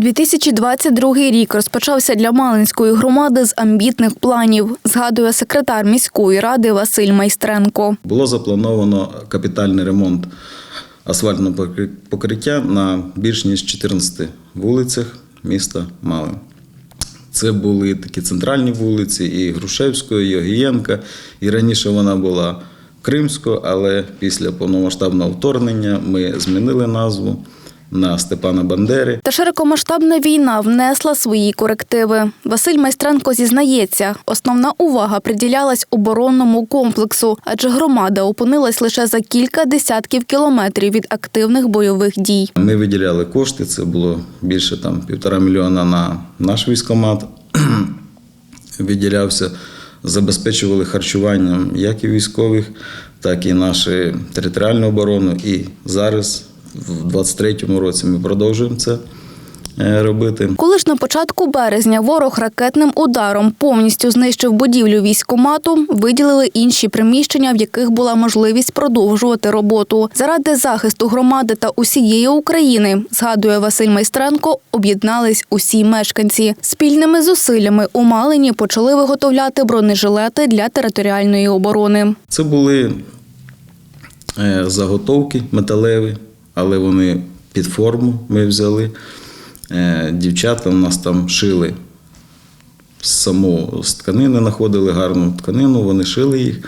2022 рік розпочався для Малинської громади з амбітних планів, згадує секретар міської ради Василь Майстренко. Було заплановано капітальний ремонт асфальтного покриття на більш ніж 14 вулицях міста Малин. Це були такі центральні вулиці і Грушевської, і Огієнка. І раніше вона була Кримською, але після повномасштабного вторгнення ми змінили назву на Степана Бандери. Та широкомасштабна війна внесла свої корективи. Василь Майстренко зізнається, основна увага приділялась оборонному комплексу, адже громада опинилась лише за кілька десятків кілометрів від активних бойових дій. Ми виділяли кошти, це було більше там півтора мільйона на наш військомат. Виділявся, забезпечували харчуванням як і військових, так і нашу територіальну оборону. І зараз, в 23-му році, ми продовжуємо це е, робити. Коли ж на початку березня ворог ракетним ударом повністю знищив будівлю військомату, виділили інші приміщення, в яких була можливість продовжувати роботу. Заради захисту громади та усієї України, згадує Василь Майстренко, об'єднались усі мешканці. Спільними зусиллями у Малині почали виготовляти бронежилети для територіальної оборони. Це були е, заготовки металеві, але вони під форму ми взяли. Е, Дівчата у нас там шили саму з тканини, знаходили гарну тканину, вони шили їх,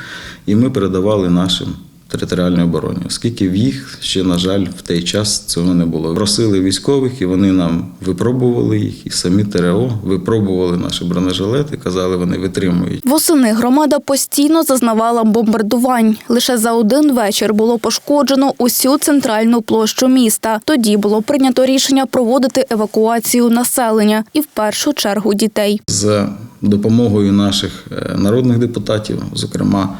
і ми передавали нашим територіальній обороні, оскільки в їх ще, на жаль, в той час цього не було. Просили військових, і вони нам випробували їх, і самі ТРО випробували наші бронежилети, казали, вони витримують. Восени громада постійно зазнавала бомбардувань. Лише за один вечір було пошкоджено усю центральну площу міста. Тоді було прийнято рішення проводити евакуацію населення і в першу чергу дітей. За допомогою наших е, народних депутатів, зокрема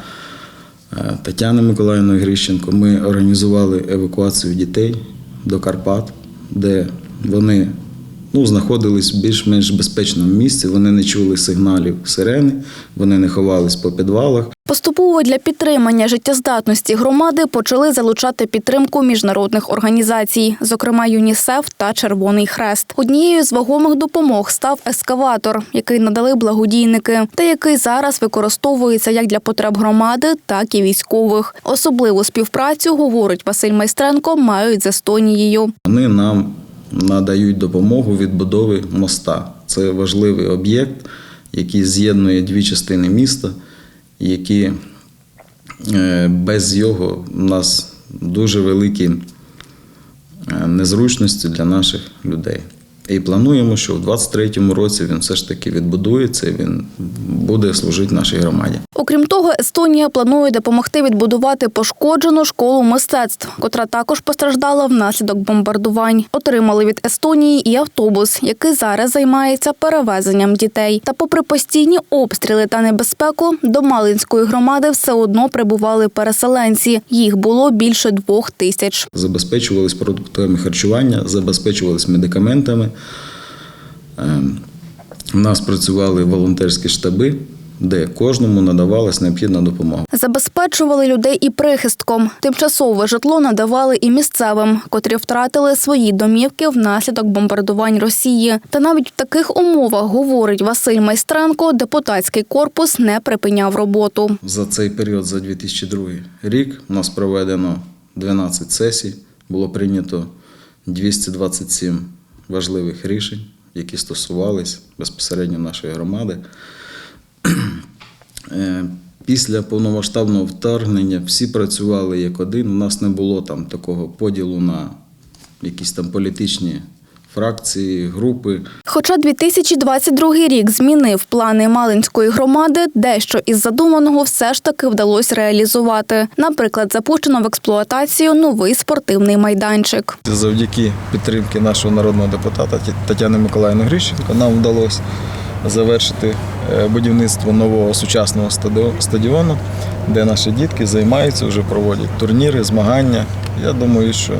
е, Тетяни Миколаївної Грищенко, ми організували евакуацію дітей до Карпат, де вони ну, знаходились в більш-менш безпечному місці. Вони не чули сигналів сирени, вони не ховались по підвалах. Поступово для підтримання життєздатності громади почали залучати підтримку міжнародних організацій, зокрема ЮНІСЕФ та Червоний Хрест. Однією з вагомих допомог став ескаватор, який надали благодійники, та який зараз використовується як для потреб громади, так і військових. Особливу співпрацю, говорить Василь Майстренко, мають з Естонією. Вони нам надають допомогу відбудови моста. Це важливий об'єкт, який з'єднує дві частини міста, які е, без його у нас дуже великі е, незручності для наших людей. І плануємо, що в 23-му році він все ж таки відбудується, він буде служити нашій громаді. Окрім того, Естонія планує допомогти відбудувати пошкоджену школу мистецтв, котра також постраждала внаслідок бомбардувань. Отримали від Естонії і автобус, який зараз займається перевезенням дітей. Та, попри постійні обстріли та небезпеку, до Малинської громади все одно прибували переселенці. Їх було більше двох тисяч. забезпечувались продуктами харчування, забезпечувались медикаментами. Ем, У нас працювали волонтерські штаби, де кожному надавалась необхідна допомога. Забезпечували людей і прихистком. Тимчасове житло надавали і місцевим, котрі втратили свої домівки внаслідок бомбардувань Росії. Та навіть в таких умовах, говорить Василь Майстренко, депутатський корпус не припиняв роботу. За цей період, за 2002 рік, у нас проведено 12 сесій, було прийнято 227 важливих рішень, які стосувались безпосередньо нашої громади. Е, Після повномасштабного вторгнення всі працювали як один. У нас не було там такого поділу на якісь там політичні фракції, групи. Хоча 2022 рік змінив плани Малинської громади, дещо із задуманого все ж таки вдалося реалізувати. Наприклад, запущено в експлуатацію новий спортивний майданчик. Завдяки підтримки нашого народного депутата Тетяни Миколаївни Грищенко нам вдалося завершити е, будівництво нового сучасного стадіо- стадіону, де наші дітки займаються, вже проводять турніри, змагання. Я думаю, що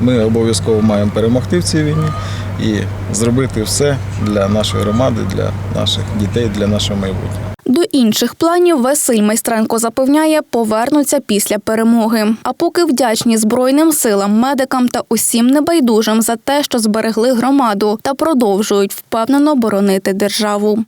ми обов'язково маємо перемогти в цій війні і зробити все для нашої громади, для наших дітей, для нашого майбутнього. До інших планів Василь Майстренко запевняє, повернуться після перемоги. А поки вдячні Збройним силам, медикам та усім небайдужим за те, що зберегли громаду та продовжують впевнено боронити державу.